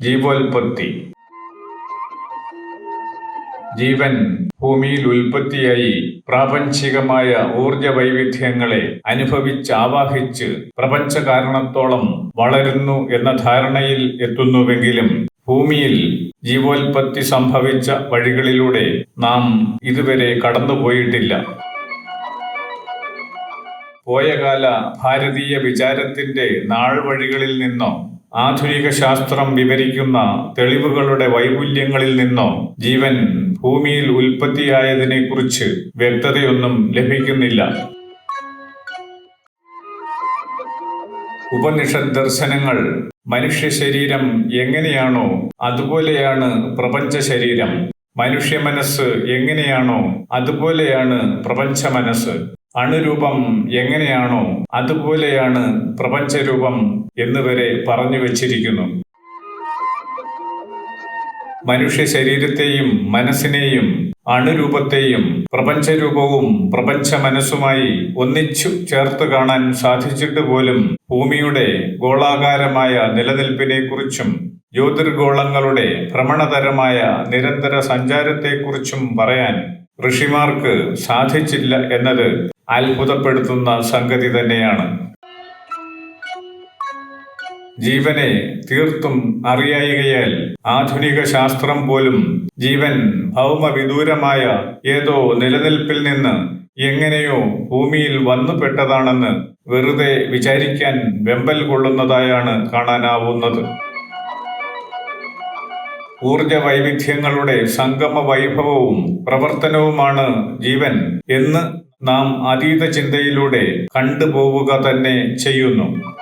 ജീവോൽപത്തി. ജീവൻ ഭൂമിയിൽ ഉൽപ്പത്തിയായി പ്രാപഞ്ചികമായ ഊർജ വൈവിധ്യങ്ങളെ അനുഭവിച്ച് ആവാഹിച്ച് പ്രപഞ്ച കാരണത്തോളം വളരുന്നു എന്ന ധാരണയിൽ എത്തുന്നുവെങ്കിലും ഭൂമിയിൽ ജീവോൽപത്തി സംഭവിച്ച വഴികളിലൂടെ നാം ഇതുവരെ കടന്നുപോയിട്ടില്ല. പോയകാല ഭാരതീയ വിചാരത്തിന്റെ നാൾവഴികളിൽ നിന്നോ ആധുനിക ശാസ്ത്രം വിവരിക്കുന്ന തെളിവുകളുടെ വൈപുല്യങ്ങളിൽ നിന്നോ ജീവൻ ഭൂമിയിൽ ഉൽപ്പത്തിയായതിനെക്കുറിച്ച് വ്യക്തതയൊന്നും ലഭിക്കുന്നില്ല. ഉപനിഷത് ദർശനങ്ങൾ മനുഷ്യ ശരീരം എങ്ങനെയാണോ അതുപോലെയാണ് പ്രപഞ്ച ശരീരം. മനുഷ്യ മനസ്സ് എങ്ങനെയാണോ അതുപോലെയാണ് പ്രപഞ്ച മനസ്സ്. അണുരൂപം എങ്ങനെയാണോ അതുപോലെയാണ് പ്രപഞ്ചരൂപം എന്നുവരെ പറഞ്ഞു വച്ചിരിക്കുന്നു. മനുഷ്യ ശരീരത്തെയും മനസ്സിനെയും അണുരൂപത്തെയും പ്രപഞ്ചരൂപവും പ്രപഞ്ച മനസ്സുമായി ഒന്നിച്ചു ചേർത്ത് കാണാൻ സാധിച്ചിട്ട് പോലും ഭൂമിയുടെ ഗോളാകാരമായ നിലനിൽപ്പിനെക്കുറിച്ചും ജ്യോതിർഗോളങ്ങളുടെ ഭ്രമണതരമായ നിരന്തര സഞ്ചാരത്തെക്കുറിച്ചും പറയാൻ ഋഷിമാർക്ക് സാധിച്ചില്ല എന്നത് അത്ഭുതപ്പെടുത്തുന്ന സംഗതി തന്നെയാണ്. ജീവനെ തീർത്തും അറിയായികയാൽ ആധുനിക ശാസ്ത്രം പോലും ജീവൻ ഭൗമവിദൂരമായ ഏതോ നിലനിൽപ്പിൽ നിന്ന് എങ്ങനെയോ ഭൂമിയിൽ വന്നുപെട്ടതാണെന്ന് വെറുതെ വിചാരിക്കാൻ വെമ്പൽ കൊള്ളുന്നതായാണ് കാണാനാവുന്നത്. ഊർജ വൈവിധ്യങ്ങളുടെ സംഗമ വൈഭവവും പ്രവർത്തനവുമാണ് ജീവൻ എന്ന് നാം അതീത ചിന്തയിലൂടെ കണ്ടുപോവുക തന്നെ ചെയ്യുന്നു.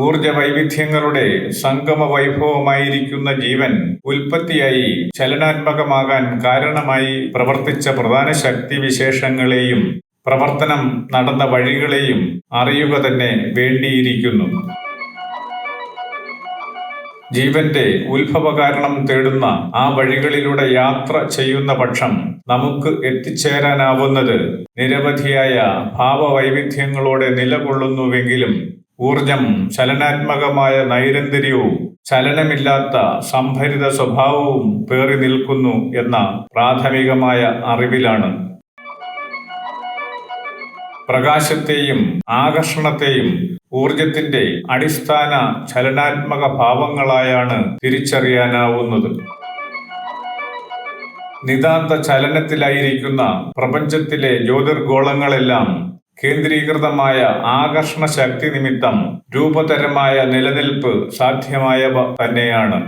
ഊർജ വൈവിധ്യങ്ങളുടെ സംഗമ വൈഭവമായിരിക്കുന്ന ജീവൻ ഉൽപ്പത്തിയായി ചലനാത്മകമാകാൻ കാരണമായി പ്രവർത്തിച്ച പ്രധാന ശക്തി വിശേഷങ്ങളെയും പ്രവർത്തനം നടന്ന വഴികളെയും അറിയുക തന്നെ വേണ്ടിയിരിക്കുന്നു. ജീവന്റെ ഉത്ഭവകാരണം തേടുന്ന ആ വഴികളിലൂടെ യാത്ര ചെയ്യുന്ന പക്ഷം നമുക്ക് എത്തിച്ചേരാനാവുന്നത് നിരവധിയായ ഭാവവൈവിധ്യങ്ങളോടെ നിലകൊള്ളുന്നുവെങ്കിലും ഊർജം ചലനാത്മകമായ നൈരന്തര്യവും ചലനമില്ലാത്ത സംഭരിത സ്വഭാവവും പേറി നിൽക്കുന്നു എന്ന പ്രാഥമികമായ അറിവിലാണ്. പ്രകാശത്തെയും ആകർഷണത്തെയും ഊർജത്തിന്റെ അടിസ്ഥാന ചലനാത്മക ഭാവങ്ങളായാണ് തിരിച്ചറിയാനാവുന്നത്. നിതാന്ത ചലനത്തിലായിരിക്കുന്ന പ്രപഞ്ചത്തിലെ ജ്യോതിർഗോളങ്ങളെല്ലാം കേന്ദ്രീകൃതമായ ആകർഷണ ശക്തി നിമിത്തം രൂപതരമായ നിലനിൽപ്പ് സാധ്യമായ തന്നെയാണ്.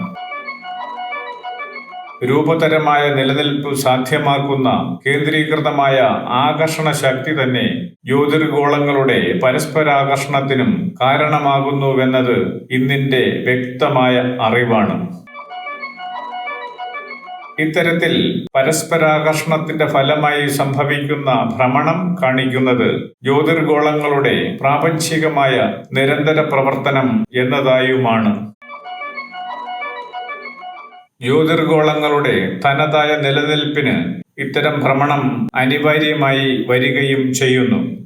രൂപതരമായ നിലനിൽപ്പ് സാധ്യമാക്കുന്ന കേന്ദ്രീകൃതമായ ആകർഷണ ശക്തി തന്നെ ജ്യോതിർഗോളങ്ങളുടെ പരസ്പരാകർഷണത്തിനും കാരണമാകുന്നുവെന്നത് ഇന്നിന്റെ വ്യക്തമായ അറിവാണ്. ഇത്തരത്തിൽ പരസ്പരാകർഷണത്തിന്റെ ഫലമായി സംഭവിക്കുന്ന ഭ്രമണം കാണിക്കുന്നത് ജ്യോതിർഗോളങ്ങളുടെ പ്രാപഞ്ചികമായ നിരന്തര പ്രവർത്തനം എന്നതായുമാണ്. ജ്യോതിർഗോളങ്ങളുടെ തനതായ നിലനിൽപ്പിന് ഇത്തരം ഭ്രമണം അനിവാര്യമായി വരികയും ചെയ്യുന്നു.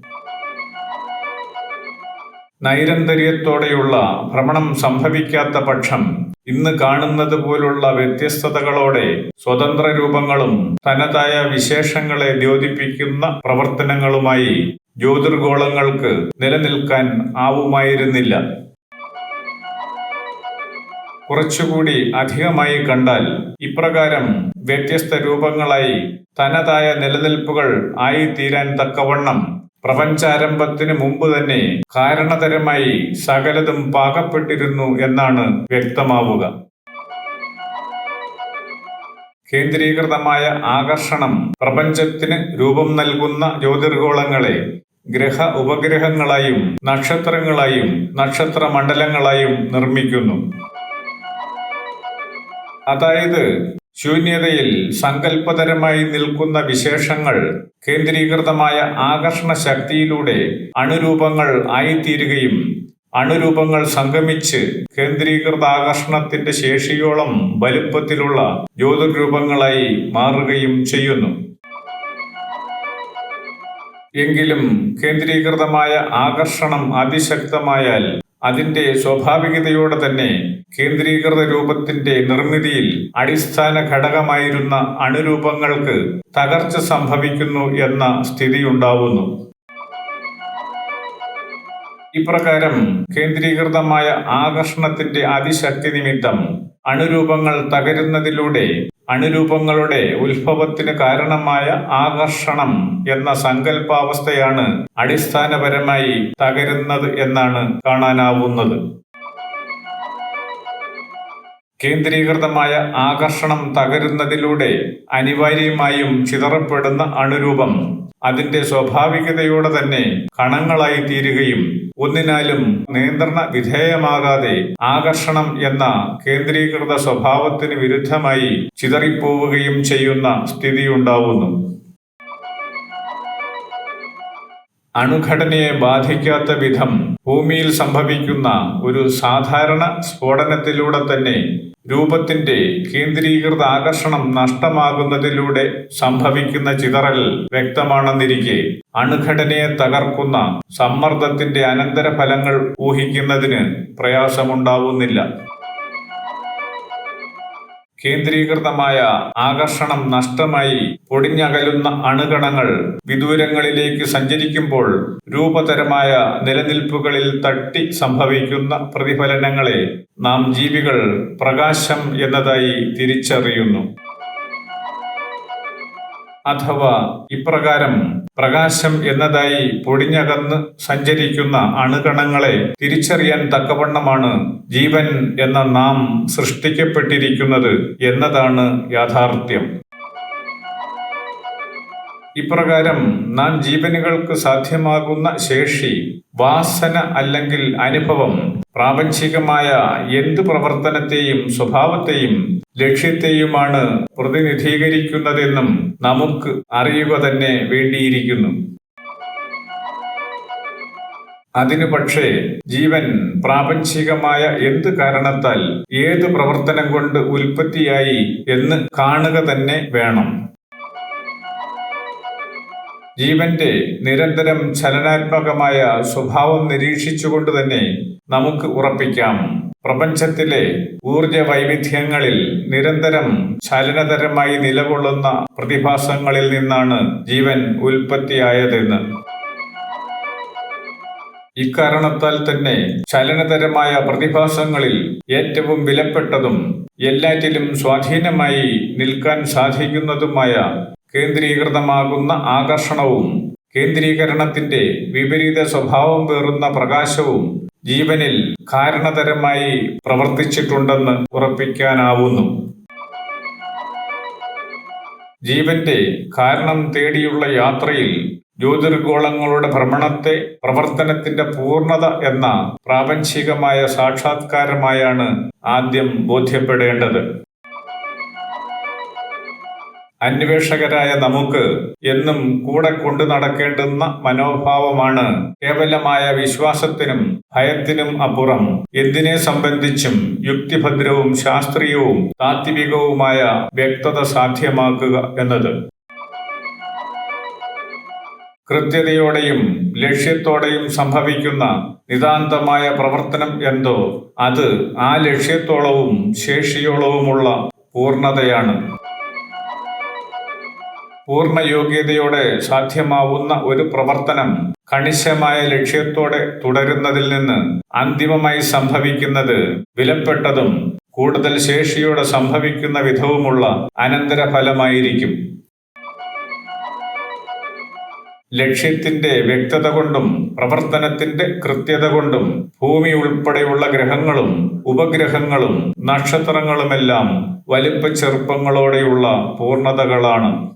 നൈരന്തര്യത്തോടെയുള്ള ഭ്രമണം സംഭവിക്കാത്ത പക്ഷം ഇന്ന് കാണുന്നത് പോലുള്ള വ്യത്യസ്തതകളോടെ സ്വതന്ത്ര രൂപങ്ങളും തനതായ വിശേഷങ്ങളെ ദ്യോതിപ്പിക്കുന്ന പ്രവർത്തനങ്ങളുമായി ജ്യോതിർഗോളങ്ങൾക്ക് നിലനിൽക്കാൻ ആവുമായിരുന്നില്ല. കുറച്ചുകൂടി അധികമായി കണ്ടാൽ ഇപ്രകാരം വ്യത്യസ്ത രൂപങ്ങളായി തനതായ നിലനിൽപ്പുകൾ ആയിത്തീരാൻ തക്കവണ്ണം പ്രപഞ്ചാരംഭത്തിന് മുമ്പ് തന്നെ കാരണതരമായി സകലതും പാകപ്പെട്ടിരുന്നു എന്നാണ് വ്യക്തമാവുക. കേന്ദ്രീകൃതമായ ആകർഷണം പ്രപഞ്ചത്തിന് രൂപം നൽകുന്ന ജ്യോതിർഗോളങ്ങളെ ഗ്രഹ ഉപഗ്രഹങ്ങളായും നക്ഷത്രങ്ങളായും നക്ഷത്ര മണ്ഡലങ്ങളായും നിർമ്മിക്കുന്നു. അതായത് ശൂന്യതയിൽ സങ്കല്പതരമായി നിൽക്കുന്ന വിശേഷങ്ങൾ കേന്ദ്രീകൃതമായ ആകർഷണ ശക്തിയിലൂടെ അണുരൂപങ്ങൾ ആയിത്തീരുകയും അണുരൂപങ്ങൾ സംഗമിച്ച് കേന്ദ്രീകൃത ആകർഷണത്തിന്റെ ശേഷിയോളം വലുപ്പത്തിലുള്ള ജ്യോതിർരൂപങ്ങളായി മാറുകയും ചെയ്യുന്നു. എങ്കിലും കേന്ദ്രീകൃതമായ ആകർഷണം അതിശക്തമായാൽ അതിന്റെ സ്വാഭാവികതയോടെ തന്നെ കേന്ദ്രീകൃത രൂപത്തിന്റെ നിർമ്മിതിയിൽ അടിസ്ഥാന ഘടകമായിരുന്ന അണുരൂപങ്ങൾക്ക് തകർച്ച സംഭവിക്കുന്നു എന്ന സ്ഥിതിയുണ്ടാവുന്നു. ഇപ്രകാരം കേന്ദ്രീകൃതമായ ആകർഷണത്തിന്റെ അതിശക്തി നിമിത്തം അണുരൂപങ്ങൾ തകരുന്നതിലൂടെ അണുരൂപങ്ങളുടെ ഉത്ഭവത്തിന് കാരണമായ ആകർഷണം എന്ന സങ്കല്പാവസ്ഥയാണ് അടിസ്ഥാനപരമായി തകരുന്നത് എന്നാണ് കാണാനാവുന്നത്. കേന്ദ്രീകൃതമായ ആകർഷണം തകരുന്നതിലൂടെ അനിവാര്യമായും ചിതറപ്പെടുന്ന അണുരൂപം അതിന്റെ സ്വാഭാവികതയോടെ തന്നെ കണങ്ങളായി തീരുകയും ഒന്നിനാലും നിയന്ത്രണ വിധേയമാകാതെ ആകർഷണം എന്ന കേന്ദ്രീകൃത സ്വഭാവത്തിന് വിരുദ്ധമായി ചിതറിപ്പോവുകയും ചെയ്യുന്ന സ്ഥിതിയുണ്ടാവുന്നു. അണുഘടനയെ ബാധിക്കാത്ത വിധം ഭൂമിയിൽ സംഭവിക്കുന്ന ഒരു സാധാരണ സ്ഫോടനത്തിലൂടെ തന്നെ രൂപത്തിന്റെ കേന്ദ്രീകൃത ആകർഷണം നഷ്ടമാകുന്നതിലൂടെ സംഭവിക്കുന്ന ചിതറൽ വ്യക്തമാണെന്നിരിക്കെ അണുഘടനയെ തകർക്കുന്ന സമ്മർദ്ദത്തിന്റെ അനന്തരഫലങ്ങൾ ഊഹിക്കുന്നതിന് പ്രയാസമുണ്ടാവുന്നില്ല. കേന്ദ്രീകൃതമായ ആകർഷണം നഷ്ടമായി പൊടിഞ്ഞകലുന്ന അണുകണങ്ങൾ വിദൂരങ്ങളിലേക്ക് സഞ്ചരിക്കുമ്പോൾ രൂപതരമായ നിലനിൽപ്പുകളിൽ തട്ടി സംഭവിക്കുന്ന പ്രതിഫലനങ്ങളെ നാം ജീവികൾ പ്രകാശം എന്നതായി തിരിച്ചറിയുന്നു. അഥവാ ഇപ്രകാരം പ്രകാശം എന്നതായി പൊടിഞ്ഞകന്ന് സഞ്ചരിക്കുന്ന അണുകണങ്ങളെ തിരിച്ചറിയാൻ തക്കവണ്ണമാണ് ജീവൻ എന്ന നാം സൃഷ്ടിക്കപ്പെട്ടിരിക്കുന്നത് എന്നതാണ് യാഥാർത്ഥ്യം. ഇപ്രകാരം നാം ജീവനുകൾക്ക് സാധ്യമാകുന്ന ശേഷി വാസന അല്ലെങ്കിൽ അനുഭവം പ്രാപഞ്ചികമായ എന്തു പ്രവർത്തനത്തെയും സ്വഭാവത്തെയും ലക്ഷ്യത്തെയുമാണ് പ്രതിനിധീകരിക്കുന്നതെന്നും നമുക്ക് അറിയുക തന്നെ വേണ്ടിയിരിക്കുന്നു. അതിനു പക്ഷേ ജീവൻ പ്രാപഞ്ചികമായ എന്ത് കാരണത്താൽ ഏത് പ്രവർത്തനം കൊണ്ട് ഉൽപ്പത്തിയായി എന്ന് കാണുക തന്നെ വേണം. ജീവന്റെ നിരന്തരം ചലനാത്മകമായ സ്വഭാവം നിരീക്ഷിച്ചുകൊണ്ട് തന്നെ നമുക്ക് ഉറപ്പിക്കാം. പ്രപഞ്ചത്തിലെ ഊർജ വൈവിധ്യങ്ങളിൽ നിരന്തരം ചലനതരമായി നിലകൊള്ളുന്ന പ്രതിഭാസങ്ങളിൽ നിന്നാണ് ജീവൻ ഉൽപ്പത്തിയായതെന്ന്. ഇക്കാരണത്താൽ തന്നെ ചലനതരമായ പ്രതിഭാസങ്ങളിൽ ഏറ്റവും വിലപ്പെട്ടതും എല്ലാറ്റിലും സ്വാധീനമായി നിൽക്കാൻ സാധിക്കുന്നതുമായ കേന്ദ്രീകൃതമാകുന്ന ആകർഷണവും കേന്ദ്രീകരണത്തിന്റെ വിപരീത സ്വഭാവം പേറുന്ന പ്രകാശവും ജീവനിൽ കാരണതരമായി പ്രവർത്തിച്ചിട്ടുണ്ടെന്ന് ഉറപ്പിക്കാനാവുന്നു. ജീവന്റെ കാരണം തേടിയുള്ള യാത്രയിൽ ജ്യോതിർഗോളങ്ങളുടെ ഭ്രമണത്തെ പ്രവർത്തനത്തിന്റെ പൂർണത എന്ന പ്രാപഞ്ചികമായ സാക്ഷാത്കാരമായാണ് ആദ്യം ബോധ്യപ്പെടേണ്ടത്. അന്വേഷകരായ നമുക്ക് എന്നും കൂടെ കൊണ്ടു നടക്കേണ്ടുന്ന മനോഭാവമാണ്. കേവലമായ വിശ്വാസത്തിനും ഭയത്തിനും അപ്പുറം എന്തിനെ സംബന്ധിച്ചും യുക്തിഭദ്രവും ശാസ്ത്രീയവും താത്വികവുമായ വ്യക്തത സാധ്യമാക്കുക എന്നത്. കൃത്യതയോടെയും ലക്ഷ്യത്തോടെയും സംഭവിക്കുന്ന നിതാന്തമായ പ്രവർത്തനം എന്തോ അത് ആ ലക്ഷ്യത്തോളവും ശേഷിയോളവുമുള്ള പൂർണതയാണ് പൂർണ യോഗ്യതയോടെ സാധ്യമാവുന്ന ഒരു പ്രവർത്തനം കണിശമായ ലക്ഷ്യത്തോടെ തുടരുന്നതിൽ നിന്ന് അന്തിമമായി സംഭവിക്കുന്നത് വിലപ്പെട്ടതും കൂടുതൽ ശേഷിയോടെ സംഭവിക്കുന്ന വിധവുമുള്ള അനന്തരഫലമായിരിക്കും. ലക്ഷ്യത്തിന്റെ വ്യക്തത കൊണ്ടും പ്രവർത്തനത്തിന്റെ കൃത്യത കൊണ്ടും ഭൂമി ഉൾപ്പെടെയുള്ള ഗ്രഹങ്ങളും ഉപഗ്രഹങ്ങളും നക്ഷത്രങ്ങളുമെല്ലാം വലിപ്പ ചെറുപ്പങ്ങളോടെയുള്ള പൂർണതകളാണ്.